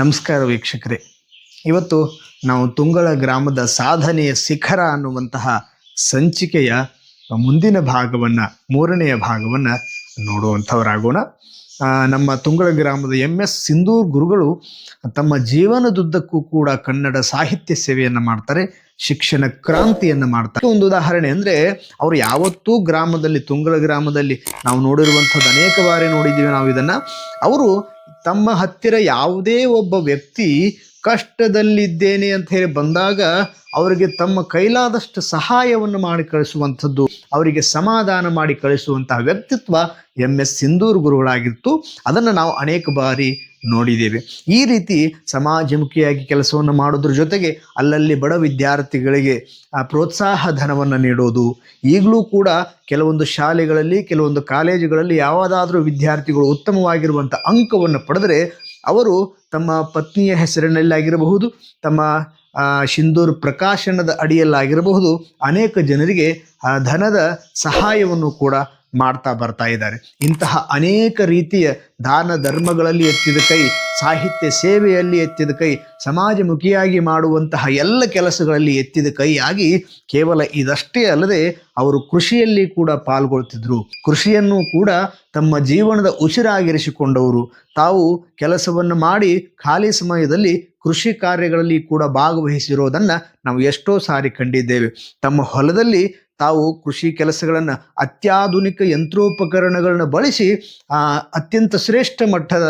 ನಮಸ್ಕಾರ ವೀಕ್ಷಕರೇ. ಇವತ್ತು ನಾವು ತುಂಗಳ ಗ್ರಾಮದ ಸಾಧನೆಯ ಶಿಖರ ಅನ್ನುವಂತಹ ಸಂಚಿಕೆಯ ಮುಂದಿನ ಭಾಗವನ್ನು, ಮೂರನೆಯ ಭಾಗವನ್ನು ನೋಡುವಂಥವರಾಗೋಣ. ನಮ್ಮ ತುಂಗಳ ಗ್ರಾಮದ ಎಂ ಎಸ್ ಸಿಂಧೂರ್ ಗುರುಗಳು ತಮ್ಮ ಜೀವನದುದ್ದಕ್ಕೂ ಕೂಡ ಕನ್ನಡ ಸಾಹಿತ್ಯ ಸೇವೆಯನ್ನು ಮಾಡ್ತಾರೆ, ಶಿಕ್ಷಣ ಕ್ರಾಂತಿಯನ್ನು ಮಾಡ್ತಾರೆ. ಒಂದು ಉದಾಹರಣೆ ಅಂದರೆ, ಅವರು ಯಾವತ್ತೂ ಗ್ರಾಮದಲ್ಲಿ, ತುಂಗಳ ಗ್ರಾಮದಲ್ಲಿ ನಾವು ನೋಡಿರುವಂಥದ್ದು ಅನೇಕ ಬಾರಿ ನೋಡಿದ್ದೀವಿ ನಾವು ಇದನ್ನು ಅವರು ತಮ್ಮ ಹತ್ತಿರ ಯಾವುದೇ ಒಬ್ಬ ವ್ಯಕ್ತಿ ಕಷ್ಟದಲ್ಲಿದ್ದೇನೆ ಅಂತ ಹೇಳಿ ಬಂದಾಗ ಅವರಿಗೆ ತಮ್ಮ ಕೈಲಾದಷ್ಟು ಸಹಾಯವನ್ನು ಮಾಡಿ ಕಳಿಸುವಂಥದ್ದು, ಅವರಿಗೆ ಸಮಾಧಾನ ಮಾಡಿ ಕಳಿಸುವಂತಹ ವ್ಯಕ್ತಿತ್ವ ಎಂ ಎಸ್ ಸಿಂಧೂರ್ ಗುರುಗಳಾಗಿತ್ತು. ಅದನ್ನು ನಾವು ಅನೇಕ ಬಾರಿ ನೋಡಿದ್ದೇವೆ. ಈ ರೀತಿ ಸಮಾಜಮುಖಿಯಾಗಿ ಕೆಲಸವನ್ನು ಮಾಡೋದ್ರ ಜೊತೆಗೆ ಅಲ್ಲಲ್ಲಿ ಬಡ ವಿದ್ಯಾರ್ಥಿಗಳಿಗೆ ಆ, ಪ್ರೋತ್ಸಾಹ ಧನವನ್ನು ನೀಡೋದು. ಈಗಲೂ ಕೂಡ ಕೆಲವೊಂದು ಶಾಲೆಗಳಲ್ಲಿ ಕೆಲವೊಂದು ಕಾಲೇಜುಗಳಲ್ಲಿ ಯಾವುದಾದ್ರೂ ವಿದ್ಯಾರ್ಥಿಗಳು ಉತ್ತಮವಾಗಿರುವಂಥ ಅಂಕವನ್ನು ಪಡೆದರೆ ಅವರು ತಮ್ಮ ಪತ್ನಿಯ ಹೆಸರಿನಲ್ಲಾಗಿರಬಹುದು ತಮ್ಮ ಆ, ಸಿಂಧೂರ್ ಪ್ರಕಾಶನದ ಅಡಿಯಲ್ಲಾಗಿರಬಹುದು. ಅನೇಕ ಜನರಿಗೆ ಆ ಧನದ ಸಹಾಯವನ್ನು ಕೂಡ ಮಾಡ್ತಾ ಬರ್ತಾ ಇದ್ದಾರೆ. ಇಂತಹ ಅನೇಕ ರೀತಿಯ ದಾನ ಧರ್ಮಗಳಲ್ಲಿ ಎತ್ತಿದ ಕೈ, ಸಾಹಿತ್ಯ ಸೇವೆಯಲ್ಲಿ ಎತ್ತಿದ ಕೈ, ಸಮಾಜಮುಖಿಯಾಗಿ ಮಾಡುವಂತಹ ಎಲ್ಲ ಕೆಲಸಗಳಲ್ಲಿ ಎತ್ತಿದ ಕೈಯಾಗಿ ಕೇವಲ ಇದಷ್ಟೇ ಅಲ್ಲದೆ ಅವರು ಕೃಷಿಯಲ್ಲಿ ಕೂಡ ಪಾಲ್ಗೊಳ್ತಿದ್ರು. ಕೃಷಿಯನ್ನು ಕೂಡ ತಮ್ಮ ಜೀವನದ ಉಸಿರಾಗಿರಿಸಿಕೊಂಡವರು. ತಾವು ಕೆಲಸವನ್ನು ಮಾಡಿ ಖಾಲಿ ಸಮಯದಲ್ಲಿ ಕೃಷಿ ಕಾರ್ಯಗಳಲ್ಲಿ ಕೂಡ ಭಾಗವಹಿಸಿರೋದನ್ನು ನಾವು ಎಷ್ಟೋ ಸಾರಿ ಕಂಡಿದ್ದೇವೆ. ತಮ್ಮ ಹೊಲದಲ್ಲಿ ತಾವು ಕೃಷಿ ಕೆಲಸಗಳನ್ನು ಅತ್ಯಾಧುನಿಕ ಯಂತ್ರೋಪಕರಣಗಳನ್ನು ಬಳಸಿ ಅತ್ಯಂತ ಶ್ರೇಷ್ಠ ಮಟ್ಟದ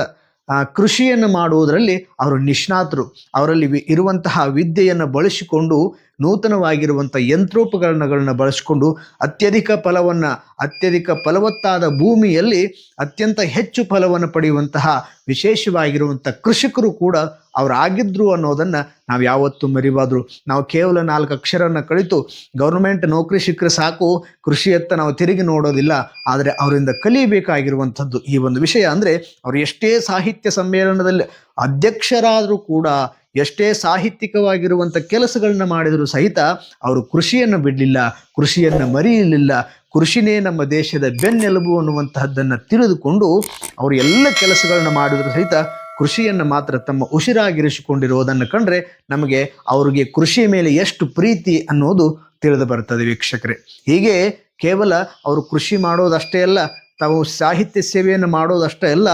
ಕೃಷಿಯನ್ನು ಮಾಡುವುದರಲ್ಲಿ ಅವರು ನಿಷ್ಣಾತರು. ಅವರಲ್ಲಿ ಇರುವಂತಹ ವಿದ್ಯೆಯನ್ನು ಬಳಸಿಕೊಂಡು ನೂತನವಾಗಿರುವಂಥ ಯಂತ್ರೋಪಕರಣಗಳನ್ನ ಬಳಸಿಕೊಂಡು ಅತ್ಯಧಿಕ ಫಲವನ್ನು, ಅತ್ಯಧಿಕ ಫಲವತ್ತಾದ ಭೂಮಿಯಲ್ಲಿ ಅತ್ಯಂತ ಹೆಚ್ಚು ಫಲವನ್ನು ಪಡೆಯುವಂತಹ ವಿಶೇಷವಾಗಿರುವಂಥ ಕೃಷಿಕರು ಕೂಡ ಅವರಾಗಿದ್ರು ಅನ್ನೋದನ್ನು ನಾವು ಯಾವತ್ತೂ ಮರಿಬಾದ್ರು ನಾವು ಕೇವಲ ನಾಲ್ಕು ಅಕ್ಷರನ ಕಳಿತು ಗೌರ್ಮೆಂಟ್ ನೌಕರಿ ಸಿಕ್ಕರೆ ಸಾಕು ಕೃಷಿಯತ್ತ ನಾವು ತಿರುಗಿ ನೋಡೋದಿಲ್ಲ, ಆದರೆ ಅವರಿಂದ ಕಲಿಯಬೇಕಾಗಿರುವಂಥದ್ದು ಈ ಒಂದು ವಿಷಯ. ಅಂದರೆ ಅವರು ಎಷ್ಟೇ ಸಾಹಿತ್ಯ ಸಮ್ಮೇಳನದಲ್ಲಿ ಅಧ್ಯಕ್ಷರಾದರೂ ಕೂಡ ಎಷ್ಟೇ ಸಾಹಿತ್ಯಿಕವಾಗಿರುವಂಥ ಕೆಲಸಗಳನ್ನ ಮಾಡಿದರೂ ಸಹಿತ ಅವರು ಕೃಷಿಯನ್ನು ಬಿಡಲಿಲ್ಲ, ಕೃಷಿಯನ್ನು ಮರೆಯಲಿಲ್ಲ. ಕೃಷಿನೇ ನಮ್ಮ ದೇಶದ ಬೆನ್ನೆಲುಬು ಅನ್ನುವಂತಹದ್ದನ್ನು ತಿಳಿದುಕೊಂಡು ಅವರು ಎಲ್ಲ ಕೆಲಸಗಳನ್ನು ಮಾಡಿದರೂ ಸಹಿತ ಕೃಷಿಯನ್ನು ಮಾತ್ರ ತಮ್ಮ ಉಸಿರಾಗಿರಿಸಿಕೊಂಡಿರುವುದನ್ನು ಕಂಡ್ರೆ ನಮಗೆ ಅವರಿಗೆ ಕೃಷಿಯ ಮೇಲೆ ಎಷ್ಟು ಪ್ರೀತಿ ಅನ್ನೋದು ತಿಳಿದು ಬರ್ತದೆ ವೀಕ್ಷಕರೇ. ಹೀಗೆ ಕೇವಲ ಅವರು ಕೃಷಿ ಮಾಡೋದಷ್ಟೇ ಅಲ್ಲ, ತಾವು ಸಾಹಿತ್ಯ ಸೇವೆಯನ್ನು ಮಾಡೋದಷ್ಟೇ ಅಲ್ಲ,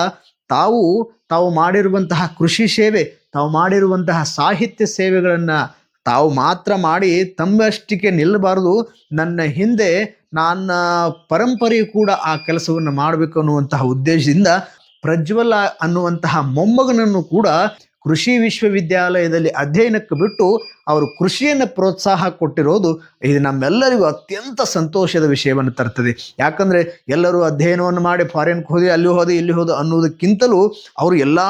ತಾವು ತಾವು ಮಾಡಿರುವಂತಹ ಕೃಷಿ ಸೇವೆ ತಾವು ಮಾಡಿರುವಂತಹ ಸಾಹಿತ್ಯ ಸೇವೆಗಳನ್ನು ತಾವು ಮಾತ್ರ ಮಾಡಿ ತಮ್ಮಷ್ಟಕ್ಕೆ ನಿಲ್ಲಬಾರದು. ನನ್ನ ಹಿಂದೆ ನನ್ನ ಪರಂಪರೆಯು ಕೂಡ ಆ ಕೆಲಸವನ್ನು ಮಾಡಬೇಕು ಅನ್ನುವಂತಹ ಉದ್ದೇಶದಿಂದ ಪ್ರಜ್ವಲ ಅನ್ನುವಂತಹ ಮೊಮ್ಮಗನನ್ನು ಕೂಡ ಕೃಷಿ ವಿಶ್ವವಿದ್ಯಾಲಯದಲ್ಲಿ ಅಧ್ಯಯನಕ್ಕೆ ಬಿಟ್ಟು ಅವರು ಕೃಷಿಯನ್ನು ಪ್ರೋತ್ಸಾಹ ಕೊಟ್ಟಿರೋದು ಇದು ನಮ್ಮೆಲ್ಲರಿಗೂ ಅತ್ಯಂತ ಸಂತೋಷದ ವಿಷಯವನ್ನು ತರ್ತದೆ. ಯಾಕಂದರೆ ಎಲ್ಲರೂ ಅಧ್ಯಯನವನ್ನು ಮಾಡಿ ಫಾರಿನ್ಗೆ ಹೋದಿ ಅಲ್ಲಿ ಹೋದೆ, ಇಲ್ಲಿ ಹೋದೆ ಅನ್ನೋದಕ್ಕಿಂತಲೂ ಅವರು ಎಲ್ಲ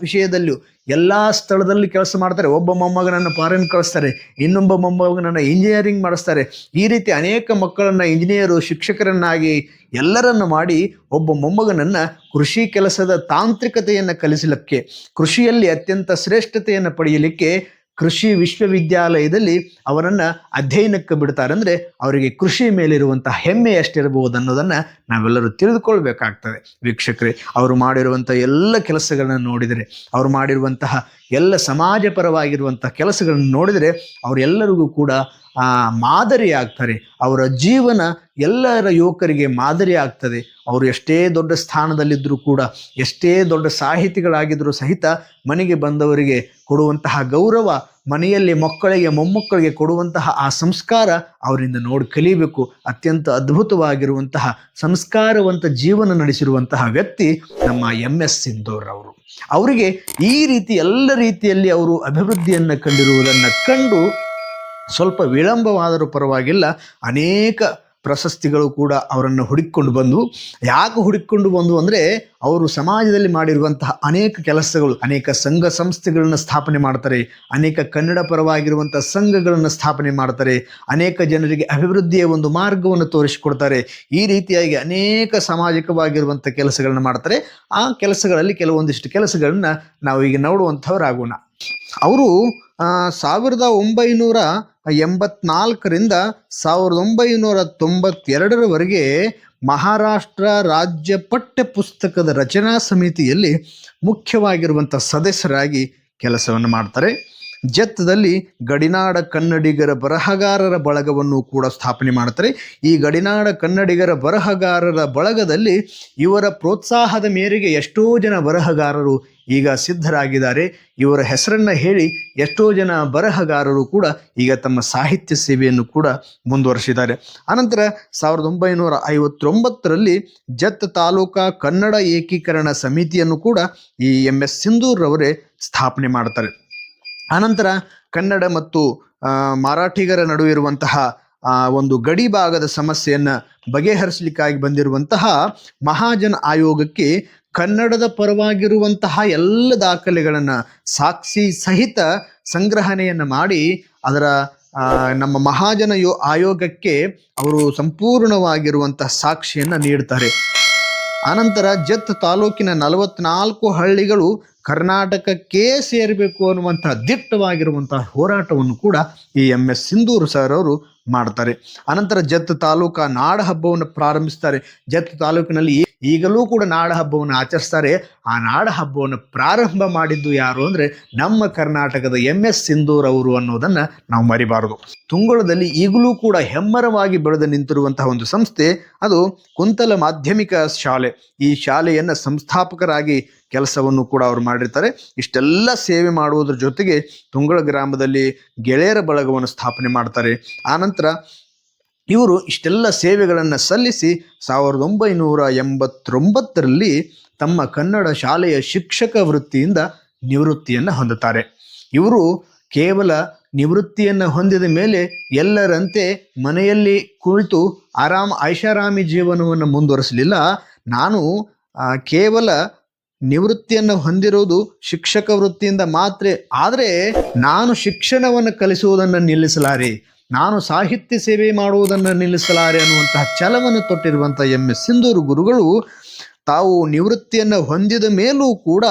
ವಿಷಯದಲ್ಲಿಯೂ ಎಲ್ಲ ಸ್ಥಳದಲ್ಲಿ ಕೆಲಸ ಮಾಡ್ತಾರೆ. ಒಬ್ಬ ಮೊಮ್ಮಗನನ್ನು ಫಾರಿನ್ ಕಳಿಸ್ತಾರೆ. ಇನ್ನೊಬ್ಬ ಮೊಮ್ಮಗನನ್ನು ಇಂಜಿನಿಯರಿಂಗ್ ಮಾಡಿಸ್ತಾರೆ. ಈ ರೀತಿ ಅನೇಕ ಮಕ್ಕಳನ್ನು ಇಂಜಿನಿಯರು ಶಿಕ್ಷಕರನ್ನಾಗಿ ಎಲ್ಲರನ್ನು ಮಾಡಿ ಒಬ್ಬ ಮೊಮ್ಮಗನನ್ನು ಕೃಷಿ ಕೆಲಸದ ತಾಂತ್ರಿಕತೆಯನ್ನು ಕಲಿಸಲಿಕ್ಕೆ, ಕೃಷಿಯಲ್ಲಿ ಅತ್ಯಂತ ಶ್ರೇಷ್ಠತೆಯನ್ನು ಪಡೆಯಲಿಕ್ಕೆ ಕೃಷಿ ವಿಶ್ವವಿದ್ಯಾಲಯದಲ್ಲಿ ಅವರನ್ನು ಅಧ್ಯಯನಕ್ಕೆ ಬಿಡ್ತಾರೆ. ಅಂದರೆ ಅವರಿಗೆ ಕೃಷಿ ಮೇಲಿರುವಂಥ ಹೆಮ್ಮೆ ಎಷ್ಟಿರಬಹುದು ಅನ್ನೋದನ್ನು ನಾವೆಲ್ಲರೂ ತಿಳಿದುಕೊಳ್ಬೇಕಾಗ್ತದೆ. ವೀಕ್ಷಕರೇ, ಅವರು ಮಾಡಿರುವಂಥ ಎಲ್ಲ ಕೆಲಸಗಳನ್ನು ನೋಡಿದರೆ, ಅವರು ಮಾಡಿರುವಂತಹ ಎಲ್ಲ ಸಮಾಜಪರವಾಗಿರುವಂಥ ಕೆಲಸಗಳನ್ನು ನೋಡಿದರೆ, ಅವರೆಲ್ಲರಿಗೂ ಕೂಡ ಮಾದರಿ ಆಗ್ತಾರೆ. ಅವರ ಜೀವನ ಎಲ್ಲರ ಯುವಕರಿಗೆ ಮಾದರಿ ಆಗ್ತದೆ. ಅವರು ಎಷ್ಟೇ ದೊಡ್ಡ ಸ್ಥಾನದಲ್ಲಿದ್ದರೂ ಕೂಡ, ಎಷ್ಟೇ ದೊಡ್ಡ ಸಾಹಿತಿಗಳಾಗಿದ್ದರೂ ಸಹಿತ ಮನೆಗೆ ಬಂದವರಿಗೆ ಕೊಡುವಂತಹ ಗೌರವ, ಮನೆಯಲ್ಲಿ ಮಕ್ಕಳಿಗೆ, ಮೊಮ್ಮಕ್ಕಳಿಗೆ ಕೊಡುವಂತಹ ಆ ಸಂಸ್ಕಾರ ಅವರಿಂದ ನೋಡಿ ಕಲಿಬೇಕು. ಅತ್ಯಂತ ಅದ್ಭುತವಾಗಿರುವಂತಹ, ಸಂಸ್ಕಾರವಂತ ಜೀವನ ನಡೆಸಿರುವಂತಹ ವ್ಯಕ್ತಿ ನಮ್ಮ ಎಂ ಎಸ್ ಅವರು. ಅವರಿಗೆ ಈ ರೀತಿ ಎಲ್ಲ ರೀತಿಯಲ್ಲಿ ಅವರು ಅಭಿವೃದ್ಧಿಯನ್ನು ಕಂಡಿರುವುದನ್ನು ಕಂಡು ಸ್ವಲ್ಪ ವಿಳಂಬವಾದರೂ ಪರವಾಗಿಲ್ಲ, ಅನೇಕ ಪ್ರಶಸ್ತಿಗಳು ಕೂಡ ಅವರನ್ನು ಹುಡುಕಿಕೊಂಡು ಬಂದು, ಯಾಕೆ ಹುಡುಕಿಕೊಂಡು ಬಂದು ಅಂದರೆ ಅವರು ಸಮಾಜದಲ್ಲಿ ಮಾಡಿರುವಂತಹ ಅನೇಕ ಕೆಲಸಗಳು, ಅನೇಕ ಸಂಘ ಸಂಸ್ಥೆಗಳನ್ನು ಸ್ಥಾಪನೆ ಮಾಡ್ತಾರೆ, ಅನೇಕ ಕನ್ನಡ ಪರವಾಗಿರುವಂಥ ಸಂಘಗಳನ್ನು ಸ್ಥಾಪನೆ ಮಾಡ್ತಾರೆ, ಅನೇಕ ಜನರಿಗೆ ಅಭಿವೃದ್ಧಿಯ ಒಂದು ಮಾರ್ಗವನ್ನು ತೋರಿಸಿಕೊಡ್ತಾರೆ, ಈ ರೀತಿಯಾಗಿ ಅನೇಕ ಸಾಮಾಜಿಕವಾಗಿರುವಂಥ ಕೆಲಸಗಳನ್ನು ಮಾಡ್ತಾರೆ. ಆ ಕೆಲಸಗಳಲ್ಲಿ ಕೆಲವೊಂದಿಷ್ಟು ಕೆಲಸಗಳನ್ನು ನಾವು ಈಗ ನೋಡುವಂಥವರಾಗೋಣ. ಅವರು ಸಾವಿರದ ಒಂಬೈನೂರ ಎಂಬತ್ನಾಲ್ಕರಿಂದ ಸಾವಿರದ ಒಂಬೈನೂರ ತೊಂಬತ್ತೆರಡರವರೆಗೆ ಮಹಾರಾಷ್ಟ್ರ ರಾಜ್ಯ ಪಠ್ಯ ಪುಸ್ತಕದ ರಚನಾ ಸಮಿತಿಯಲ್ಲಿ ಮುಖ್ಯವಾಗಿರುವಂಥ ಸದಸ್ಯರಾಗಿ ಕೆಲಸವನ್ನು ಮಾಡ್ತಾರೆ. ಜತ್ತದಲ್ಲಿ ಗಡಿನಾಡ ಕನ್ನಡಿಗರ ಬರಹಗಾರರ ಬಳಗವನ್ನು ಕೂಡ ಸ್ಥಾಪನೆ ಮಾಡ್ತಾರೆ ಈ ಗಡಿನಾಡ ಕನ್ನಡಿಗರ ಬರಹಗಾರರ ಬಳಗದಲ್ಲಿ ಇವರ ಪ್ರೋತ್ಸಾಹದ ಮೇರೆಗೆ ಎಷ್ಟೋ ಜನ ಬರಹಗಾರರು ಈಗ ಸಿದ್ಧರಾಗಿದ್ದಾರೆ. ಇವರ ಹೆಸರನ್ನು ಹೇಳಿ ಎಷ್ಟೋ ಜನ ಬರಹಗಾರರು ಕೂಡ ಈಗ ತಮ್ಮ ಸಾಹಿತ್ಯ ಸೇವೆಯನ್ನು ಕೂಡ ಮುಂದುವರಿಸಿದ್ದಾರೆ. ಅನಂತರ ಸಾವಿರದ ಒಂಬೈನೂರ ಐವತ್ತೊಂಬತ್ತರಲ್ಲಿ ಜತ್ ತಾಲೂಕಾ ಕನ್ನಡ ಏಕೀಕರಣ ಸಮಿತಿಯನ್ನು ಕೂಡ ಈ ಎಂ ಎಸ್ ಸಿಂಧೂರ್ರವರೇ ಸ್ಥಾಪನೆ ಮಾಡ್ತಾರೆ ಆನಂತರ ಕನ್ನಡ ಮತ್ತು ಮರಾಠಿಗರ ನಡುವೆ ಇರುವಂತಹ ಒಂದು ಗಡಿ ಭಾಗದ ಸಮಸ್ಯೆಯನ್ನು ಬಗೆಹರಿಸಲಿಕ್ಕಾಗಿ ಬಂದಿರುವಂತಹ ಮಹಾಜನ ಆಯೋಗಕ್ಕೆ ಕನ್ನಡದ ಪರವಾಗಿರುವಂತಹ ಎಲ್ಲ ದಾಖಲೆಗಳನ್ನು ಸಾಕ್ಷಿ ಸಹಿತ ಸಂಗ್ರಹಣೆಯನ್ನು ಮಾಡಿ ಅದರ ನಮ್ಮ ಮಹಾಜನ ಯೋ, ಆಯೋಗಕ್ಕೆ ಅವರು ಸಂಪೂರ್ಣವಾಗಿರುವಂತಹ ಸಾಕ್ಷಿಯನ್ನು ನೀಡ್ತಾರೆ. ಆನಂತರ ಜತ್ ತಾಲೂಕಿನ ನಲವತ್ನಾಲ್ಕು ಹಳ್ಳಿಗಳು ಕರ್ನಾಟಕಕ್ಕೆ ಸೇರಬೇಕು ಅನ್ನುವಂಥ ದಿಟ್ಟವಾಗಿರುವಂತಹ ಹೋರಾಟವನ್ನು ಕೂಡ ಈ ಎಂ ಎಸ್ ಸಿಂಧೂರು ಸರ್ ಅವರು ಮಾಡ್ತಾರೆ. ಅನಂತರ ಜತ್ ತಾಲೂಕಾ ನಾಡ ಹಬ್ಬವನ್ನು ಪ್ರಾರಂಭಿಸ್ತಾರೆ. ಜತ್ ತಾಲೂಕಿನಲ್ಲಿ ಈಗಲೂ ಕೂಡ ನಾಡ ಹಬ್ಬವನ್ನು ಆಚರಿಸ್ತಾರೆ. ಆ ನಾಡ ಹಬ್ಬವನ್ನು ಪ್ರಾರಂಭ ಮಾಡಿದ್ದು ಯಾರು ಅಂದ್ರೆ ನಮ್ಮ ಕರ್ನಾಟಕದ ಎಂ ಎಸ್ ಸಿಂಧೂರ್ ಅವರು ಅನ್ನೋದನ್ನು ನಾವು ಮರಿಬಾರದು. ತುಂಗಳದಲ್ಲಿ ಈಗಲೂ ಕೂಡ ಹೆಮ್ಮರವಾಗಿ ಬೆಳೆದು ನಿಂತಿರುವಂತಹ ಒಂದು ಸಂಸ್ಥೆ ಅದು ಕುಂತಲ ಮಾಧ್ಯಮಿಕ ಶಾಲೆ. ಈ ಶಾಲೆಯನ್ನ ಸಂಸ್ಥಾಪಕರಾಗಿ ಕೆಲಸವನ್ನು ಕೂಡ ಅವರು ಮಾಡಿರ್ತಾರೆ. ಇಷ್ಟೆಲ್ಲ ಸೇವೆ ಮಾಡುವುದರ ಜೊತೆಗೆ ತುಂಗಳ ಗ್ರಾಮದಲ್ಲಿ ಗೆಳೆಯರ ಬಳಗವನ್ನು ಸ್ಥಾಪನೆ ಮಾಡ್ತಾರೆ. ಆನಂತರ ಇವರು ಇಷ್ಟೆಲ್ಲ ಸೇವೆಗಳನ್ನು ಸಲ್ಲಿಸಿ ಸಾವಿರದ ಒಂಬೈನೂರ ಎಂಬತ್ತೊಂಬತ್ತರಲ್ಲಿ ತಮ್ಮ ಕನ್ನಡ ಶಾಲೆಯ ಶಿಕ್ಷಕ ವೃತ್ತಿಯಿಂದ ನಿವೃತ್ತಿಯನ್ನು ಹೊಂದುತ್ತಾರೆ. ಇವರು ಕೇವಲ ನಿವೃತ್ತಿಯನ್ನು ಹೊಂದಿದ ಮೇಲೆ ಎಲ್ಲರಂತೆ ಮನೆಯಲ್ಲಿ ಕುಳಿತು ಆರಾಮ ಐಷಾರಾಮಿ ಜೀವನವನ್ನು ಮುಂದುವರಿಸಲಿಲ್ಲ. ನಾನು ಕೇವಲ ನಿವೃತ್ತಿಯನ್ನು ಹೊಂದಿರುವುದು ಶಿಕ್ಷಕ ವೃತ್ತಿಯಿಂದ ಮಾತ್ರ, ಆದರೆ ನಾನು ಶಿಕ್ಷಣವನ್ನು ಕಲಿಸುವುದನ್ನು ನಿಲ್ಲಿಸಲಾರೆ. ನಾನು ಸಾಹಿತ್ಯ ಸೇವೆ ಮಾಡುವುದನ್ನು ನಿಲ್ಲಿಸಲಾರೆ ಅನ್ನುವಂತಹ ಛಲವನ್ನು ತೊಟ್ಟಿರುವಂಥ ಎಂ ಎಸ್ ಸಿಂಧೂರು ಗುರುಗಳು, ತಾವು ನಿವೃತ್ತಿಯನ್ನು ಹೊಂದಿದ ಮೇಲೂ ಕೂಡ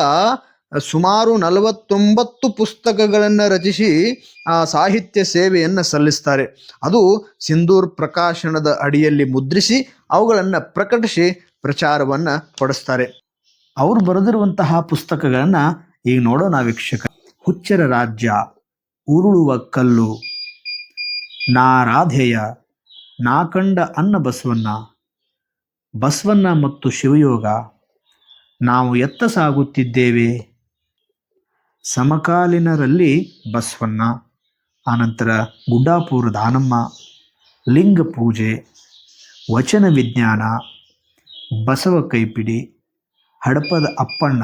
ಸುಮಾರು ನಲವತ್ತೊಂಬತ್ತು ಪುಸ್ತಕಗಳನ್ನು ರಚಿಸಿ ಆ ಸಾಹಿತ್ಯ ಸೇವೆಯನ್ನು ಸಲ್ಲಿಸ್ತಾರೆ. ಅದು ಸಿಂಧೂರ್ ಪ್ರಕಾಶನದ ಅಡಿಯಲ್ಲಿ ಮುದ್ರಿಸಿ ಅವುಗಳನ್ನು ಪ್ರಕಟಿಸಿ ಪ್ರಚಾರವನ್ನು ಪಡಿಸ್ತಾರೆ ಅವರು ಬರೆದಿರುವಂತಹ ಪುಸ್ತಕಗಳನ್ನು ಈಗ ನೋಡೋಣ ವೀಕ್ಷಕ ಹುಚ್ಚರ ರಾಜ್ಯ, ಉರುಳುವ ಕಲ್ಲು ನಾ ರಾಧೆಯ, ನಾ ಕಂಡ ಅನ್ನ ಬಸವಣ್ಣ. ಬಸವಣ್ಣ ಮತ್ತು ಶಿವಯೋಗ, ನಾವು ಎತ್ತ ಸಾಗುತ್ತಿದ್ದೇವೆ. ಸಮಕಾಲೀನರಲ್ಲಿ ಬಸವಣ್ಣ, ಆನಂತರ ಗುಡ್ಡಾಪುರ ದಾನಮ್ಮ, ಲಿಂಗ ಪೂಜೆ, ವಚನ ವಿಜ್ಞಾನ, ಬಸವ ಕೈಪಿಡಿ, ಹಡಪದ ಅಪ್ಪಣ್ಣ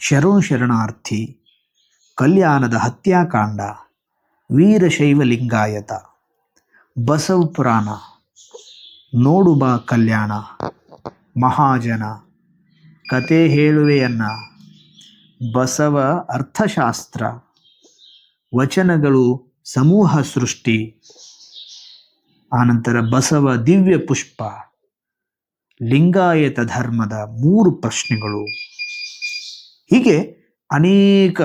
ಶರಣು ಶರಣಾರ್ಥಿ, ಕಲ್ಯಾಣದ ಹತ್ಯಾಕಾಂಡ. ವೀರಶೈವ ಲಿಂಗಾಯತ ಬಸವ ಪುರಾಣ ನೋಡು ಬಾ ಕಲ್ಯಾಣ, ಮಹಾಜನ, ಕತೆ ಹೇಳುವೆಯನ್ನ, ಬಸವ ಅರ್ಥಶಾಸ್ತ್ರ, ವಚನಗಳು ಸಮೂಹ ಸೃಷ್ಟಿ, ಆನಂತರ ಬಸವ ದಿವ್ಯ ಪುಷ್ಪ, ಲಿಂಗಾಯತ ಧರ್ಮದ ಮೂರು ಪ್ರಶ್ನೆಗಳು. ಹೀಗೆ ಅನೇಕ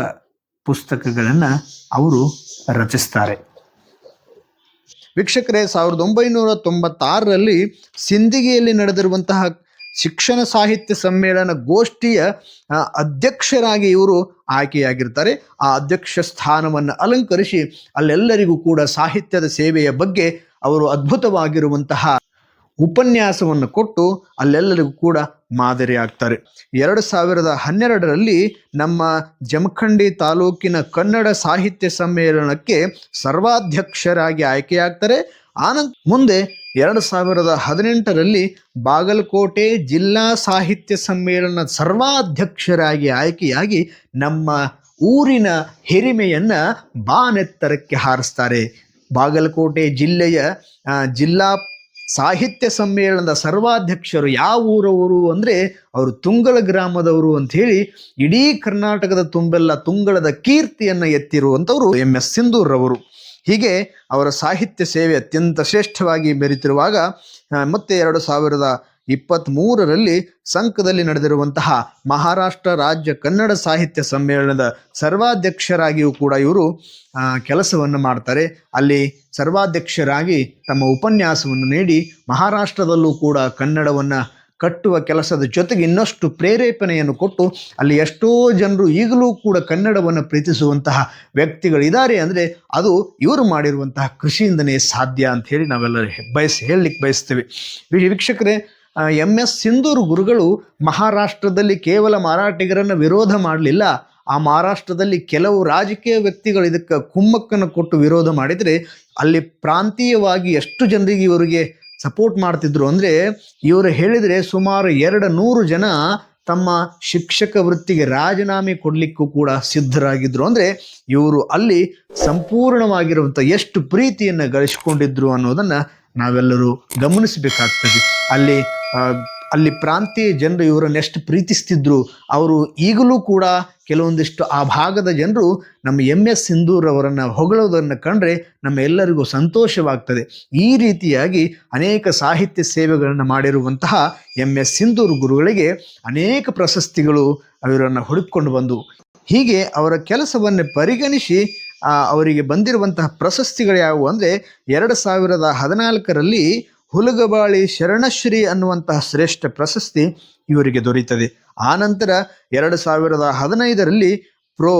ಪುಸ್ತಕಗಳನ್ನು ಅವರು ರಚಿಸ್ತಾರೆ. ವೀಕ್ಷಕರೇ, ಸಾವಿರದ ಒಂಬೈನೂರ ತೊಂಬತ್ತಾರರಲ್ಲಿ ಸಿಂದಗಿಯಲ್ಲಿ ನಡೆದಿರುವಂತಹ ಶಿಕ್ಷಣ ಸಾಹಿತ್ಯ ಸಮ್ಮೇಳನ ಗೋಷ್ಠಿಯ ಅಧ್ಯಕ್ಷರಾಗಿ ಇವರು ಆಯ್ಕೆಯಾಗಿರ್ತಾರೆ. ಆ ಅಧ್ಯಕ್ಷ ಸ್ಥಾನವನ್ನು ಅಲಂಕರಿಸಿ ಅಲ್ಲೆಲ್ಲರಿಗೂ ಕೂಡ ಸಾಹಿತ್ಯದ ಸೇವೆಯ ಬಗ್ಗೆ ಅವರು ಅದ್ಭುತವಾಗಿರುವಂತಹ ಉಪನ್ಯಾಸವನ್ನು ಕೊಟ್ಟು ಅಲ್ಲೆಲ್ಲರಿಗೂ ಕೂಡ ಮಾದರಿ ಆಗ್ತಾರೆ ಎರಡು ಸಾವಿರದ ಹನ್ನೆರಡರಲ್ಲಿ ನಮ್ಮ ಜಮಖಂಡಿ ತಾಲೂಕಿನ ಕನ್ನಡ ಸಾಹಿತ್ಯ ಸಮ್ಮೇಳನಕ್ಕೆ ಸರ್ವಾಧ್ಯಕ್ಷರಾಗಿ ಆಯ್ಕೆಯಾಗ್ತಾರೆ. ಆನಂದ ಮುಂದೆ ಎರಡು ಸಾವಿರದ ಹದಿನೆಂಟರಲ್ಲಿ ಬಾಗಲಕೋಟೆ ಜಿಲ್ಲಾ ಸಾಹಿತ್ಯ ಸಮ್ಮೇಳನ ಸರ್ವಾಧ್ಯಕ್ಷರಾಗಿ ಆಯ್ಕೆಯಾಗಿ ನಮ್ಮ ಊರಿನ ಹಿರಿಮೆಯನ್ನು ಬಾನೆತ್ತರಕ್ಕೆ ಹಾರಿಸ್ತಾರೆ. ಬಾಗಲಕೋಟೆ ಜಿಲ್ಲೆಯ ಜಿಲ್ಲಾ ಸಾಹಿತ್ಯ ಸಮ್ಮೇಳನದ ಸರ್ವಾಧ್ಯಕ್ಷರು ಯಾವ ಊರವರು ಅಂದರೆ ಅವರು ತುಂಗಲ ಗ್ರಾಮದವರು ಅಂತ ಹೇಳಿ ಇಡೀ ಕರ್ನಾಟಕದ ತುಂಬೆಲ್ಲ ತುಂಗಳದ ಕೀರ್ತಿಯನ್ನು ಎತ್ತಿರುವಂಥವರು ಎಂ ಎಸ್ ಸಿಂಧೂರ್ರವರು ಹೀಗೆ ಅವರ ಸಾಹಿತ್ಯ ಸೇವೆ ಅತ್ಯಂತ ಶ್ರೇಷ್ಠವಾಗಿ ಮೆರೆತಿರುವಾಗ ಮತ್ತೆ ಎರಡು ಸಾವಿರದ ಇಪ್ಪತ್ತ್ಮೂರರಲ್ಲಿ ಸಂಕದಲ್ಲಿ ನಡೆದಿರುವಂತಹ ಮಹಾರಾಷ್ಟ್ರ ರಾಜ್ಯ ಕನ್ನಡ ಸಾಹಿತ್ಯ ಸಮ್ಮೇಳನದ ಸರ್ವಾಧ್ಯಕ್ಷರಾಗಿಯೂ ಕೂಡ ಇವರು ಕೆಲಸವನ್ನು ಮಾಡ್ತಾರೆ. ಅಲ್ಲಿ ಸರ್ವಾಧ್ಯಕ್ಷರಾಗಿ ತಮ್ಮ ಉಪನ್ಯಾಸವನ್ನು ನೀಡಿ ಮಹಾರಾಷ್ಟ್ರದಲ್ಲೂ ಕೂಡ ಕನ್ನಡವನ್ನು ಕಟ್ಟುವ ಕೆಲಸದ ಜೊತೆಗೆ ಇನ್ನಷ್ಟು ಪ್ರೇರೇಪಣೆಯನ್ನು ಕೊಟ್ಟು ಅಲ್ಲಿ ಎಷ್ಟೋ ಜನರು ಈಗಲೂ ಕೂಡ ಕನ್ನಡವನ್ನು ಪ್ರೀತಿಸುವಂತಹ ವ್ಯಕ್ತಿಗಳಿದ್ದಾರೆ ಅಂದರೆ ಅದು ಇವರು ಮಾಡಿರುವಂತಹ ಕೃಷಿಯಿಂದನೇ ಸಾಧ್ಯ ಅಂತ ಹೇಳಿ ನಾವೆಲ್ಲರೂ ಬಯಸಿ, ಹೇಳಲಿಕ್ಕೆ ಬಯಸ್ತೇವೆ. ವೀಕ್ಷಕರೇ ಎಂ ಎಸ್ ಸಿಂಧೂರು ಗುರುಗಳು ಮಹಾರಾಷ್ಟ್ರದಲ್ಲಿ ಕೇವಲ ಮರಾಠಿಗರನ್ನು ವಿರೋಧ ಮಾಡಲಿಲ್ಲ. ಆ ಮಹಾರಾಷ್ಟ್ರದಲ್ಲಿ ಕೆಲವು ರಾಜಕೀಯ ವ್ಯಕ್ತಿಗಳು ಇದಕ್ಕೆ ಕುಮ್ಮಕ್ಕನ್ನು ಕೊಟ್ಟು ವಿರೋಧ ಮಾಡಿದರೆ ಅಲ್ಲಿ ಪ್ರಾಂತೀಯವಾಗಿ ಎಷ್ಟು ಜನರಿಗೆ ಇವರಿಗೆ ಸಪೋರ್ಟ್ ಮಾಡ್ತಿದ್ರು ಅಂದರೆ ಇವರು ಹೇಳಿದರೆ ಸುಮಾರು ಎರಡು ನೂರು ಜನ ತಮ್ಮ ಶಿಕ್ಷಕ ವೃತ್ತಿಗೆ ರಾಜೀನಾಮೆ ಕೊಡಲಿಕ್ಕೂ ಕೂಡ ಸಿದ್ಧರಾಗಿದ್ದರು ಅಂದರೆ ಇವರು ಅಲ್ಲಿ ಸಂಪೂರ್ಣವಾಗಿರುವಂಥ ಎಷ್ಟು ಪ್ರೀತಿಯನ್ನು ಗಳಿಸಿಕೊಂಡಿದ್ರು ಅನ್ನೋದನ್ನು ನಾವೆಲ್ಲರೂ ಗಮನಿಸಬೇಕಾಗ್ತದೆ. ಅಲ್ಲಿ ಅಲ್ಲಿ ಪ್ರಾಂತೀಯ ಜನರು ಇವರನ್ನು ಎಷ್ಟು ಪ್ರೀತಿಸ್ತಿದ್ರು, ಅವರು ಈಗಲೂ ಕೂಡ ಕೆಲವೊಂದಿಷ್ಟು ಆ ಭಾಗದ ಜನರು ನಮ್ಮ ಎಂ ಎಸ್ ಸಿಂಧೂರವರನ್ನು ಹೊಗಳೋದನ್ನು ಕಂಡ್ರೆ ನಮ್ಮ ಎಲ್ಲರಿಗೂ ಸಂತೋಷವಾಗ್ತದೆ. ಈ ರೀತಿಯಾಗಿ ಅನೇಕ ಸಾಹಿತ್ಯ ಸೇವೆಗಳನ್ನು ಮಾಡಿರುವಂತಹ ಎಂ ಎಸ್ ಸಿಂಧೂರ್ ಗುರುಗಳಿಗೆ ಅನೇಕ ಪ್ರಶಸ್ತಿಗಳು ಅವರನ್ನು ಹುಡುಕೊಂಡು ಬಂದವು. ಹೀಗೆ ಅವರ ಕೆಲಸವನ್ನು ಪರಿಗಣಿಸಿ ಅವರಿಗೆ ಬಂದಿರುವಂತಹ ಪ್ರಶಸ್ತಿಗಳು ಯಾವುವು ಅಂದರೆ, ಎರಡು ಸಾವಿರದ ಹದಿನಾಲ್ಕರಲ್ಲಿ ಹುಲಗಬಾಳಿ ಶರಣಶ್ರೀ ಅನ್ನುವಂತಹ ಶ್ರೇಷ್ಠ ಪ್ರಶಸ್ತಿ ಇವರಿಗೆ ದೊರೆಯುತ್ತದೆ ಆನಂತರ ಎರಡು ಸಾವಿರದ ಹದಿನೈದರಲ್ಲಿ ಪ್ರೊ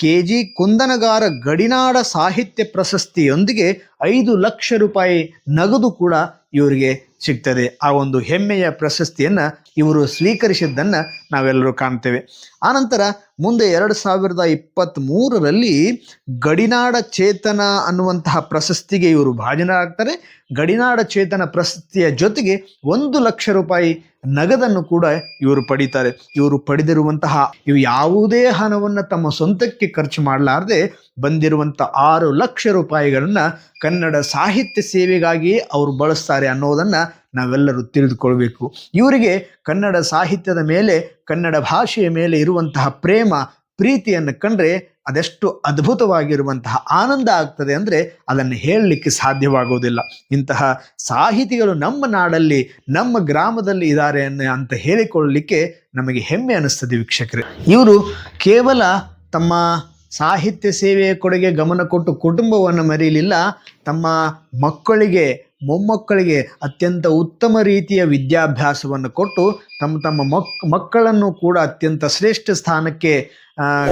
ಕೆ ಜಿ ಕುಂದನಗಾರ ಗಡಿನಾಡ ಸಾಹಿತ್ಯ ಪ್ರಶಸ್ತಿಯೊಂದಿಗೆ ಐದು ಲಕ್ಷ ರೂಪಾಯಿ ನಗದು ಕೂಡ ಇವರಿಗೆ ಸಿಗ್ತದೆ. ಆ ಒಂದು ಹೆಮ್ಮೆಯ ಪ್ರಶಸ್ತಿಯನ್ನು ಇವರು ಸ್ವೀಕರಿಸಿದ್ದನ್ನು ನಾವೆಲ್ಲರೂ ಕಾಣ್ತೇವೆ. ಆನಂತರ ಮುಂದೆ ಎರಡು ಸಾವಿರದ ಇಪ್ಪತ್ತ್ ಮೂರರಲ್ಲಿ ಗಡಿನಾಡ ಚೇತನ ಅನ್ನುವಂತಹ ಪ್ರಶಸ್ತಿಗೆ ಇವರು ಭಾಜನರಾಗ್ತಾರೆ. ಗಡಿನಾಡ ಚೇತನ ಪ್ರಶಸ್ತಿಯ ಜೊತೆಗೆ ಒಂದು ಲಕ್ಷ ರೂಪಾಯಿ ನಗದನ್ನು ಕೂಡ ಇವರು ಪಡಿತಾರೆ. ಇವರು ಪಡೆದಿರುವಂತಹ ಇವು ಯಾವುದೇ ಹಣವನ್ನು ತಮ್ಮ ಸ್ವಂತಕ್ಕೆ ಖರ್ಚು ಮಾಡಲಾರದೆ ಬಂದಿರುವಂಥ ಆರು ಲಕ್ಷ ರೂಪಾಯಿಗಳನ್ನು ಕನ್ನಡ ಸಾಹಿತ್ಯ ಸೇವೆಗಾಗಿ ಅವರು ಬಳಸ್ತಾರೆ ಅನ್ನೋದನ್ನು ನಾವೆಲ್ಲರೂ ತಿಳಿದುಕೊಳ್ಬೇಕು. ಇವರಿಗೆ ಕನ್ನಡ ಸಾಹಿತ್ಯದ ಮೇಲೆ, ಕನ್ನಡ ಭಾಷೆಯ ಮೇಲೆ ಇರುವಂತಹ ಪ್ರೇಮ, ಪ್ರೀತಿಯನ್ನು ಕಂಡ್ರೆ ಅದೆಷ್ಟು ಅದ್ಭುತವಾಗಿರುವಂತಹ ಆನಂದ ಆಗ್ತದೆ ಅಂದರೆ ಅದನ್ನು ಹೇಳಲಿಕ್ಕೆ ಸಾಧ್ಯವಾಗುವುದಿಲ್ಲ ಇಂತಹ ಸಾಹಿತಿಗಳು ನಮ್ಮ ನಾಡಲ್ಲಿ, ನಮ್ಮ ಗ್ರಾಮದಲ್ಲಿ ಇದ್ದಾರೆ ಅಂತ ಹೇಳಿಕೊಳ್ಳಲಿಕ್ಕೆ ನಮಗೆ ಹೆಮ್ಮೆ ಅನಿಸ್ತದೆ ವೀಕ್ಷಕರೇ. ಇವರು ಕೇವಲ ತಮ್ಮ ಸಾಹಿತ್ಯ ಸೇವೆಯ ಕೊಡುಗೆ ಗಮನ ಕೊಟ್ಟು ಕುಟುಂಬವನ್ನು ಮರೆಯಲಿಲ್ಲ ತಮ್ಮ ಮಕ್ಕಳಿಗೆ ಮೊಮ್ಮಕ್ಕಳಿಗೆ ಅತ್ಯಂತ ಉತ್ತಮ ರೀತಿಯ ವಿದ್ಯಾಭ್ಯಾಸವನ್ನು ಕೊಟ್ಟು ತಮ್ಮ ತಮ್ಮ ಮಕ್, ಮಕ್ಕಳನ್ನು ಕೂಡ ಅತ್ಯಂತ ಶ್ರೇಷ್ಠ ಸ್ಥಾನಕ್ಕೆ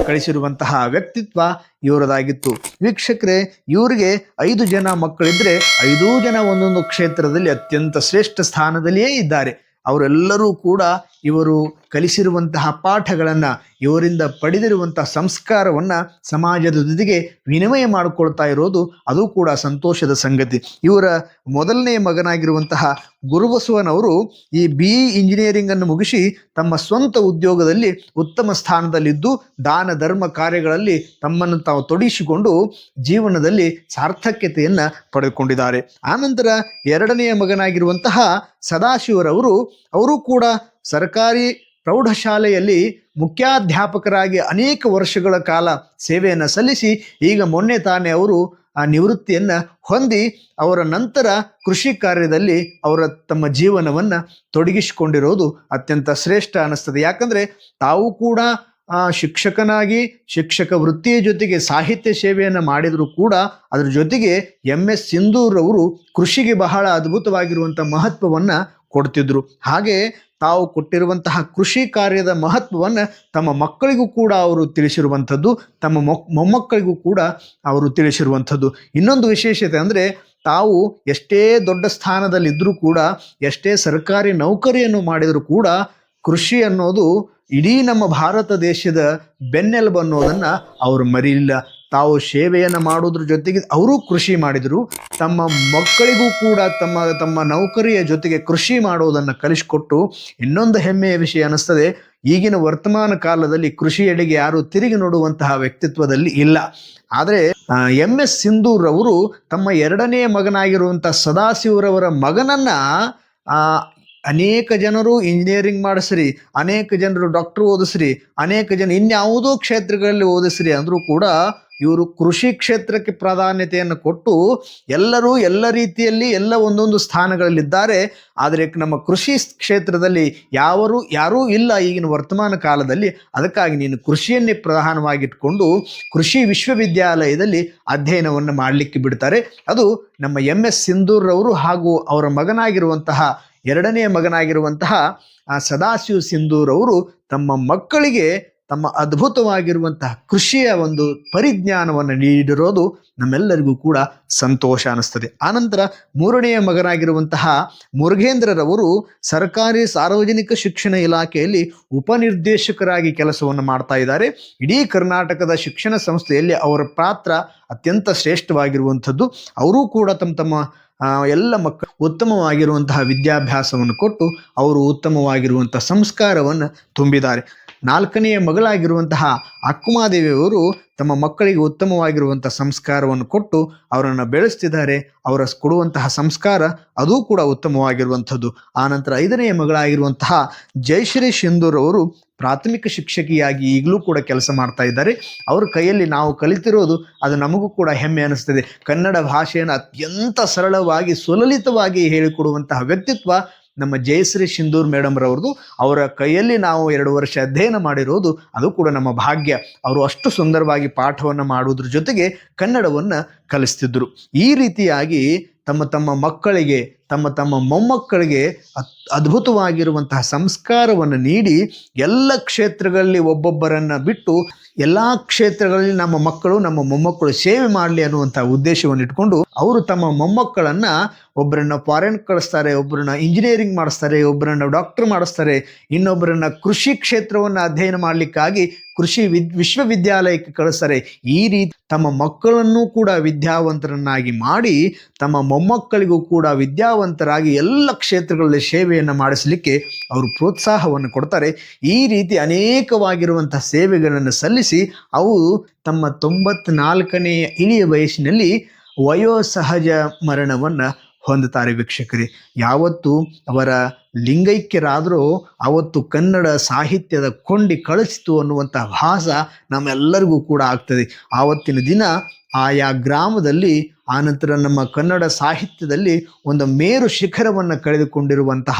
ಕಳಿಸಿರುವಂತಹ ವ್ಯಕ್ತಿತ್ವ ಇವರದಾಗಿತ್ತು. ವೀಕ್ಷಕರೇ, ಇವರಿಗೆ ಐದು ಜನ ಮಕ್ಕಳಿದ್ರೆ ಐದೂ ಜನ ಒಂದೊಂದು ಕ್ಷೇತ್ರದಲ್ಲಿ ಅತ್ಯಂತ ಶ್ರೇಷ್ಠ ಸ್ಥಾನದಲ್ಲಿಯೇ ಇದ್ದಾರೆ. ಅವರೆಲ್ಲರೂ ಕೂಡ ಇವರು ಕಲಿಸಿರುವಂತಹ ಪಾಠಗಳನ್ನು, ಇವರಿಂದ ಪಡೆದಿರುವಂತಹ ಸಂಸ್ಕಾರವನ್ನು ಸಮಾಜದ ಜೊತೆಗೆ ವಿನಿಮಯ ಮಾಡಿಕೊಳ್ತಾ ಇರೋದು ಅದು ಕೂಡ ಸಂತೋಷದ ಸಂಗತಿ. ಇವರ ಮೊದಲನೇ ಮಗನಾಗಿರುವಂತಹ ಗುರುಬಸವನವರು ಈ ಬಿ ಇ ಇಂಜಿನಿಯರಿಂಗ್ ಅನ್ನು ಮುಗಿಸಿ ತಮ್ಮ ಸ್ವಂತ ಉದ್ಯೋಗದಲ್ಲಿ ಉತ್ತಮ ಸ್ಥಾನದಲ್ಲಿದ್ದು, ದಾನ, ಧರ್ಮ ಕಾರ್ಯಗಳಲ್ಲಿ ತಮ್ಮನ್ನು ತಾವು ತೊಡಗಿಸಿಕೊಂಡು ಜೀವನದಲ್ಲಿ ಸಾರ್ಥಕ್ಯತೆಯನ್ನು ಪಡೆದುಕೊಂಡಿದ್ದಾರೆ. ಆನಂತರ ಎರಡನೆಯ ಮಗನಾಗಿರುವಂತಹ ಸದಾಶಿವರವರು, ಅವರು ಕೂಡ ಸರ್ಕಾರಿ ಪ್ರೌಢಶಾಲೆಯಲ್ಲಿ ಮುಖ್ಯಾಧ್ಯಾಪಕರಾಗಿ ಅನೇಕ ವರ್ಷಗಳ ಕಾಲ ಸೇವೆಯನ್ನು ಸಲ್ಲಿಸಿ ಈಗ ಮೊನ್ನೆ ತಾನೇ ಅವರು ಆ ನಿವೃತ್ತಿಯನ್ನು ಹೊಂದಿ ಅವರ ನಂತರ ಕೃಷಿ ಕಾರ್ಯದಲ್ಲಿ ಅವರ ತಮ್ಮ ಜೀವನವನ್ನು ತೊಡಗಿಸಿಕೊಂಡಿರೋದು ಅತ್ಯಂತ ಶ್ರೇಷ್ಠ ಅನ್ನಿಸ್ತದೆ. ಯಾಕಂದರೆ ತಾವು ಕೂಡ ಶಿಕ್ಷಕನಾಗಿ, ಶಿಕ್ಷಕ ವೃತ್ತಿಯ ಜೊತೆಗೆ ಸಾಹಿತ್ಯ ಸೇವೆಯನ್ನು ಮಾಡಿದರೂ ಕೂಡ ಅದರ ಜೊತೆಗೆ ಎಂ ಎಸ್ ಸಿಂಧೂರವರು ಕೃಷಿಗೆ ಬಹಳ ಅದ್ಭುತವಾಗಿರುವಂಥ ಮಹತ್ವವನ್ನು ಕೊಡ್ತಿದ್ರು. ಹಾಗೆ ತಾವು ಕೊಟ್ಟಿರುವಂತಹ ಕೃಷಿ ಕಾರ್ಯದ ಮಹತ್ವವನ್ನು ತಮ್ಮ ಮಕ್ಕಳಿಗೂ ಕೂಡ ಅವರು ತಿಳಿಸಿರುವಂಥದ್ದು, ತಮ್ಮ ಮೊಕ್, ಮೊಮ್ಮಕ್ಕಳಿಗೂ ಕೂಡ ಅವರು ತಿಳಿಸಿರುವಂಥದ್ದು. ಇನ್ನೊಂದು ವಿಶೇಷತೆ ಅಂದರೆ, ತಾವು ಎಷ್ಟೇ ದೊಡ್ಡ ಸ್ಥಾನದಲ್ಲಿದ್ದರೂ ಕೂಡ, ಎಷ್ಟೇ ಸರ್ಕಾರಿ ನೌಕರಿಯನ್ನು ಮಾಡಿದರೂ ಕೂಡ, ಕೃಷಿ ಅನ್ನೋದು ಇಡೀ ನಮ್ಮ ಭಾರತ ದೇಶದ ಬೆನ್ನೆಲುಬು ಅನ್ನೋದನ್ನು ಅವರು ಮರೀಲಿಲ್ಲ. ತಾವು ಸೇವೆಯನ್ನು ಮಾಡೋದ್ರ ಜೊತೆಗೆ ಅವರು ಕೃಷಿ ಮಾಡಿದರು. ತಮ್ಮ ಮಕ್ಕಳಿಗೂ ಕೂಡ ತಮ್ಮ ತಮ್ಮ ನೌಕರಿಯ ಜೊತೆಗೆ ಕೃಷಿ ಮಾಡೋದನ್ನು ಕಲಿಸಿಕೊಟ್ಟು ಇನ್ನೊಂದು ಹೆಮ್ಮೆಯ ವಿಷಯ ಅನ್ನಿಸ್ತದೆ. ಈಗಿನ ವರ್ತಮಾನ ಕಾಲದಲ್ಲಿ ಕೃಷಿಯೆಡೆಗೆ ಯಾರು ತಿರುಗಿ ನೋಡುವಂತಹ ವ್ಯಕ್ತಿತ್ವದಲ್ಲಿ ಇಲ್ಲ. ಆದರೆ ಎಂ. ಎಸ್. ಸಿಂಧೂರ್ ಅವರು ತಮ್ಮ ಎರಡನೇ ಮಗನಾಗಿರುವಂಥ ಸದಾಶಿವರವರ ಮಗನನ್ನು ಅನೇಕ ಜನರು ಇಂಜಿನಿಯರಿಂಗ್ ಮಾಡಿಸ್ರಿ, ಅನೇಕ ಜನರು ಡಾಕ್ಟರ್ ಓದಿಸ್ರಿ, ಅನೇಕ ಜನ ಇನ್ಯಾವುದೋ ಕ್ಷೇತ್ರಗಳಲ್ಲಿ ಓದಿಸ್ರಿ ಅಂದರೂ ಕೂಡ ಇವರು ಕೃಷಿ ಕ್ಷೇತ್ರಕ್ಕೆ ಪ್ರಾಧಾನ್ಯತೆಯನ್ನು ಕೊಟ್ಟು ಎಲ್ಲರೂ ಎಲ್ಲ ರೀತಿಯಲ್ಲಿ ಎಲ್ಲ ಒಂದೊಂದು ಸ್ಥಾನಗಳಲ್ಲಿದ್ದಾರೆ. ಆದರೆ ನಮ್ಮ ಕೃಷಿ ಕ್ಷೇತ್ರದಲ್ಲಿ ಯಾವರು, ಯಾರೂ ಇಲ್ಲ ಈಗಿನ ವರ್ತಮಾನ ಕಾಲದಲ್ಲಿ. ಅದಕ್ಕಾಗಿ ನೀನು ಕೃಷಿಯನ್ನೇ ಪ್ರಧಾನವಾಗಿಟ್ಕೊಂಡು ಕೃಷಿ ವಿಶ್ವವಿದ್ಯಾಲಯದಲ್ಲಿ ಅಧ್ಯಯನವನ್ನು ಮಾಡಲಿಕ್ಕೆ ಬಿಡ್ತಾರೆ. ಅದು ನಮ್ಮ ಎಂ ಎಸ್ ಸಿಂಧೂರವರು ಹಾಗೂ ಅವರ ಮಗನಾಗಿರುವಂತಹ, ಎರಡನೆಯ ಮಗನಾಗಿರುವಂತಹ ಸದಾಶಿವ ಸಿಂಧೂರವರು ತಮ್ಮ ಮಕ್ಕಳಿಗೆ ತಮ್ಮ ಅದ್ಭುತವಾಗಿರುವಂತಹ ಕೃಷಿಯ ಒಂದು ಪರಿಜ್ಞಾನವನ್ನು ನೀಡಿರೋದು ನಮ್ಮೆಲ್ಲರಿಗೂ ಕೂಡ ಸಂತೋಷ ಅನಿಸ್ತದೆ ಆನಂತರ ಮೂರನೆಯ ಮಗನಾಗಿರುವಂತಹ ಮುರುಘೇಂದ್ರರವರು ಸರ್ಕಾರಿ ಸಾರ್ವಜನಿಕ ಶಿಕ್ಷಣ ಇಲಾಖೆಯಲ್ಲಿ ಉಪನಿರ್ದೇಶಕರಾಗಿ ಕೆಲಸವನ್ನು ಮಾಡ್ತಾ ಇದ್ದಾರೆ. ಇಡೀ ಕರ್ನಾಟಕದ ಶಿಕ್ಷಣ ಸಂಸ್ಥೆಯಲ್ಲಿ ಅವರ ಪಾತ್ರ ಅತ್ಯಂತ ಶ್ರೇಷ್ಠವಾಗಿರುವಂಥದ್ದು. ಅವರೂ ಕೂಡ ತಮ್ಮ ತಮ್ಮ ಎಲ್ಲ ಮಕ್ಕಳು ಉತ್ತಮವಾಗಿರುವಂತಹ ವಿದ್ಯಾಭ್ಯಾಸವನ್ನು ಕೊಟ್ಟು ಅವರು ಉತ್ತಮವಾಗಿರುವಂತಹ ಸಂಸ್ಕಾರವನ್ನು ತುಂಬಿದ್ದಾರೆ. ನಾಲ್ಕನೆಯ ಮಗಳಾಗಿರುವಂತಹ ಅಕ್ಕುಮಾದೇವಿಯವರು ತಮ್ಮ ಮಕ್ಕಳಿಗೆ ಉತ್ತಮವಾಗಿರುವಂಥ ಸಂಸ್ಕಾರವನ್ನು ಕೊಟ್ಟು ಅವರನ್ನು ಬೆಳೆಸ್ತಿದ್ದಾರೆ. ಅವರ ಕೊಡುವಂತಹ ಸಂಸ್ಕಾರ ಅದೂ ಕೂಡ ಉತ್ತಮವಾಗಿರುವಂಥದ್ದು. ಆನಂತರ ಐದನೆಯ ಮಗಳಾಗಿರುವಂತಹ ಜಯಶ್ರೀ ಅವರು ಪ್ರಾಥಮಿಕ ಶಿಕ್ಷಕಿಯಾಗಿ ಈಗಲೂ ಕೂಡ ಕೆಲಸ ಮಾಡ್ತಾ ಇದ್ದಾರೆ. ಅವರ ಕೈಯಲ್ಲಿ ನಾವು ಕಲಿತಿರೋದು ಅದು ನಮಗೂ ಕೂಡ ಹೆಮ್ಮೆ ಅನಿಸ್ತದೆ. ಕನ್ನಡ ಭಾಷೆಯನ್ನು ಅತ್ಯಂತ ಸರಳವಾಗಿ ಸುಲಲಿತವಾಗಿ ಹೇಳಿಕೊಡುವಂತಹ ವ್ಯಕ್ತಿತ್ವ ನಮ್ಮ ಜಯಶ್ರೀ ಸಿಂಧೂರ್ ಮೇಡಮ್ ರವ್ರದ್ದು ಅವರ ಕೈಯಲ್ಲಿ ನಾವು ಎರಡು ವರ್ಷ ಅಧ್ಯಯನ ಮಾಡಿರೋದು, ಅದು ಕೂಡ ನಮ್ಮ ಭಾಗ್ಯ. ಅವರು ಅಷ್ಟು ಸುಂದರವಾಗಿ ಪಾಠವನ್ನು ಮಾಡುವುದ್ರ ಜೊತೆಗೆ ಕನ್ನಡವನ್ನು ಕಲಿಸ್ತಿದ್ರು. ಈ ರೀತಿಯಾಗಿ ತಮ್ಮ ತಮ್ಮ ಮಕ್ಕಳಿಗೆ, ತಮ್ಮ ತಮ್ಮ ಮೊಮ್ಮಕ್ಕಳಿಗೆ ಅದ್ಭುತವಾಗಿರುವಂತಹ ಸಂಸ್ಕಾರವನ್ನು ನೀಡಿ ಎಲ್ಲ ಕ್ಷೇತ್ರಗಳಲ್ಲಿ ಒಬ್ಬೊಬ್ಬರನ್ನು ಬಿಟ್ಟು ಎಲ್ಲ ಕ್ಷೇತ್ರಗಳಲ್ಲಿ ನಮ್ಮ ಮಕ್ಕಳು, ನಮ್ಮ ಮೊಮ್ಮಕ್ಕಳು ಸೇವೆ ಮಾಡಲಿ ಅನ್ನುವಂಥ ಉದ್ದೇಶವನ್ನು ಇಟ್ಕೊಂಡು ಅವರು ತಮ್ಮ ಮೊಮ್ಮಕ್ಕಳನ್ನು ಒಬ್ಬರನ್ನ ಫಾರಿನ್ ಕಳಿಸ್ತಾರೆ, ಒಬ್ಬರನ್ನ ಇಂಜಿನಿಯರಿಂಗ್ ಮಾಡಿಸ್ತಾರೆ, ಒಬ್ಬರನ್ನ ಡಾಕ್ಟರ್ ಮಾಡಿಸ್ತಾರೆ, ಇನ್ನೊಬ್ಬರನ್ನ ಕೃಷಿ ಕ್ಷೇತ್ರವನ್ನು ಅಧ್ಯಯನ ಮಾಡಲಿಕ್ಕಾಗಿ ಕೃಷಿ ವಿದ್, ವಿಶ್ವವಿದ್ಯಾಲಯಕ್ಕೆ ಕಳಿಸ್ತಾರೆ. ಈ ರೀತಿ ತಮ್ಮ ಮಕ್ಕಳನ್ನು ಕೂಡ ವಿದ್ಯಾವಂತರನ್ನಾಗಿ ಮಾಡಿ, ತಮ್ಮ ಮೊಮ್ಮಕ್ಕಳಿಗೂ ಕೂಡ ವಿದ್ಯಾವಂತರಾಗಿ ಎಲ್ಲ ಕ್ಷೇತ್ರಗಳಲ್ಲಿ ಸೇವೆಯನ್ನು ಮಾಡಿಸಲಿಕ್ಕೆ ಅವರು ಪ್ರೋತ್ಸಾಹವನ್ನು ಕೊಡ್ತಾರೆ. ಈ ರೀತಿ ಅನೇಕವಾಗಿರುವಂತಹ ಸೇವೆಗಳನ್ನು ಸಲ್ಲಿಸಿ, ಅವು ತಮ್ಮ ತೊಂಬತ್ನಾಲ್ಕನೆಯ ಇಳಿಯ ವಯಸ್ಸಿನಲ್ಲಿ ವಯೋಸಹಜ ಮರಣವನ್ನು ಹೊಂದುತ್ತಾರೆ ವೀಕ್ಷಕರೇ. ಯಾವತ್ತು ಅವರ ಲಿಂಗೈಕ್ಯರಾದರೂ ಅವತ್ತು ಕನ್ನಡ ಸಾಹಿತ್ಯದ ಕೊಂಡಿ ಕಳಿಸಿತು ಅನ್ನುವಂಥ ಭಾಸ ನಮ್ಮೆಲ್ಲರಿಗೂ ಕೂಡ ಆಗ್ತದೆ. ಆವತ್ತಿನ ದಿನ ಆಯಾ ಗ್ರಾಮದಲ್ಲಿ, ಆನಂತರ ನಮ್ಮ ಕನ್ನಡ ಸಾಹಿತ್ಯದಲ್ಲಿ ಒಂದು ಮೇರು ಶಿಖರವನ್ನು ಕಳೆದುಕೊಂಡಿರುವಂತಹ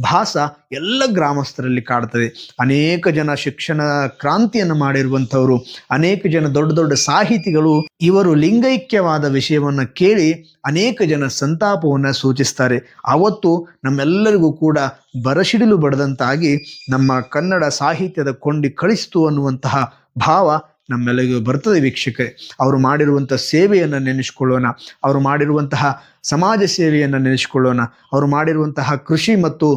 ಭಾಸ ಎಲ್ಲ ಗ್ರಾಮಸ್ಥರಲ್ಲಿ ಕಾಡ್ತದೆ. ಅನೇಕ ಜನ ಶಿಕ್ಷಣ ಕ್ರಾಂತಿಯನ್ನು ಮಾಡಿರುವಂಥವರು, ಅನೇಕ ಜನ ದೊಡ್ಡ ದೊಡ್ಡ ಸಾಹಿತಿಗಳು ಇವರು ಲಿಂಗೈಕ್ಯವಾದ ವಿಷಯವನ್ನು ಕೇಳಿ ಅನೇಕ ಜನ ಸಂತಾಪವನ್ನು ಸೂಚಿಸ್ತಾರೆ. ಅವತ್ತು ನಮ್ಮೆಲ್ಲರಿಗೂ ಕೂಡ ಬರಸಿಡಿಲು ಬಡದಂತಾಗಿ ನಮ್ಮ ಕನ್ನಡ ಸಾಹಿತ್ಯದ ಕೊಂಡಿ ಕಳಿಸ್ತು ಅನ್ನುವಂತಹ ಭಾವ ನಮ್ಮೆಲ್ಲರಿಗೂ ಬರ್ತದೆ ವೀಕ್ಷಕರೇ. ಅವರು ಮಾಡಿರುವಂಥ ಸೇವೆಯನ್ನು ನೆನೆಸ್ಕೊಳ್ಳೋಣ. ಅವರು ಮಾಡಿರುವಂತಹ ಸಮಾಜ ಸೇವೆಯನ್ನು ನೆನೆಸ್ಕೊಳ್ಳೋಣ. ಅವರು ಮಾಡಿರುವಂತಹ ಕೃಷಿ ಮತ್ತು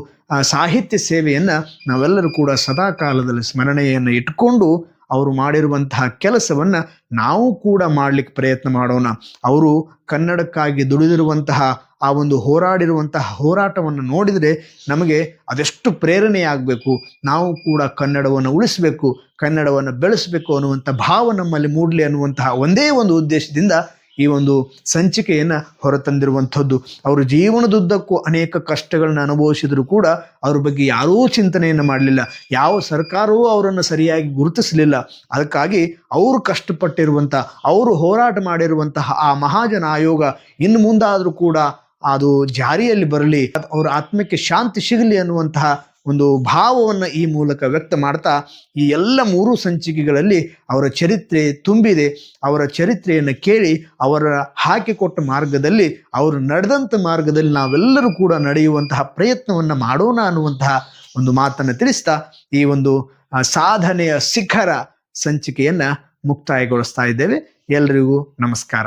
ಸಾಹಿತ್ಯ ಸೇವೆಯನ್ನು ನಾವೆಲ್ಲರೂ ಕೂಡ ಸದಾ ಕಾಲದಲ್ಲಿ ಸ್ಮರಣೆಯನ್ನು ಇಟ್ಕೊಂಡು ಅವರು ಮಾಡಿರುವಂತಹ ಕೆಲಸವನ್ನು ನಾವು ಕೂಡ ಮಾಡಲಿಕ್ಕೆ ಪ್ರಯತ್ನ ಮಾಡೋಣ. ಅವರು ಕನ್ನಡಕ್ಕಾಗಿ ದುಡಿದಿರುವಂತಹ ಆ ಒಂದು ಹೋರಾಡಿರುವಂತಹ ಹೋರಾಟವನ್ನು ನೋಡಿದರೆ ನಮಗೆ ಅದೆಷ್ಟು ಪ್ರೇರಣೆಯಾಗಬೇಕು. ನಾವು ಕೂಡ ಕನ್ನಡವನ್ನು ಉಳಿಸಬೇಕು, ಕನ್ನಡವನ್ನು ಬೆಳೆಸಬೇಕು ಅನ್ನುವಂಥ ಭಾವ ನಮ್ಮಲ್ಲಿ ಮೂಡಲಿ ಅನ್ನುವಂತಹ ಒಂದೇ ಒಂದು ಉದ್ದೇಶದಿಂದ ಈ ಒಂದು ಸಂಚಿಕೆಯನ್ನು ಹೊರತಂದಿರುವಂಥದ್ದು. ಅವರು ಜೀವನದುದ್ದಕ್ಕೂ ಅನೇಕ ಕಷ್ಟಗಳನ್ನ ಅನುಭವಿಸಿದರೂ ಕೂಡ ಅವ್ರ ಬಗ್ಗೆ ಯಾರೂ ಚಿಂತನೆಯನ್ನು ಮಾಡಲಿಲ್ಲ. ಯಾವ ಸರ್ಕಾರವೂ ಅವರನ್ನು ಸರಿಯಾಗಿ ಗುರುತಿಸಲಿಲ್ಲ. ಅದಕ್ಕಾಗಿ ಅವರು ಕಷ್ಟಪಟ್ಟಿರುವಂಥ, ಅವರು ಹೋರಾಟ ಮಾಡಿರುವಂತಹ ಆ ಮಹಾಜನ ಆಯೋಗ ಇನ್ನು ಮುಂದಾದರೂ ಕೂಡ ಅದು ಜಾರಿಯಲ್ಲಿ ಬರಲಿ, ಅವರ ಆತ್ಮಕ್ಕೆ ಶಾಂತಿ ಸಿಗಲಿ ಅನ್ನುವಂತಹ ಒಂದು ಭಾವವನ್ನು ಈ ಮೂಲಕ ವ್ಯಕ್ತ ಮಾಡ್ತಾ, ಈ ಎಲ್ಲ ಮೂರು ಸಂಚಿಕೆಗಳಲ್ಲಿ ಅವರ ಚರಿತ್ರೆ ತುಂಬಿದೆ. ಅವರ ಚರಿತ್ರೆಯನ್ನು ಕೇಳಿ, ಅವರ ಹಾಕಿಕೊಟ್ಟ ಮಾರ್ಗದಲ್ಲಿ, ಅವರು ನಡೆದಂಥ ಮಾರ್ಗದಲ್ಲಿ ನಾವೆಲ್ಲರೂ ಕೂಡ ನಡೆಯುವಂತಹ ಪ್ರಯತ್ನವನ್ನು ಮಾಡೋಣ ಅನ್ನುವಂತಹ ಒಂದು ಮಾತನ್ನು ತಿಳಿಸ್ತಾ, ಈ ಒಂದು ಸಾಧನೆಯ ಶಿಖರ ಸಂಚಿಕೆಯನ್ನು ಮುಕ್ತಾಯಗೊಳಿಸ್ತಾ ಇದ್ದೇವೆ. ಎಲ್ರಿಗೂ ನಮಸ್ಕಾರ.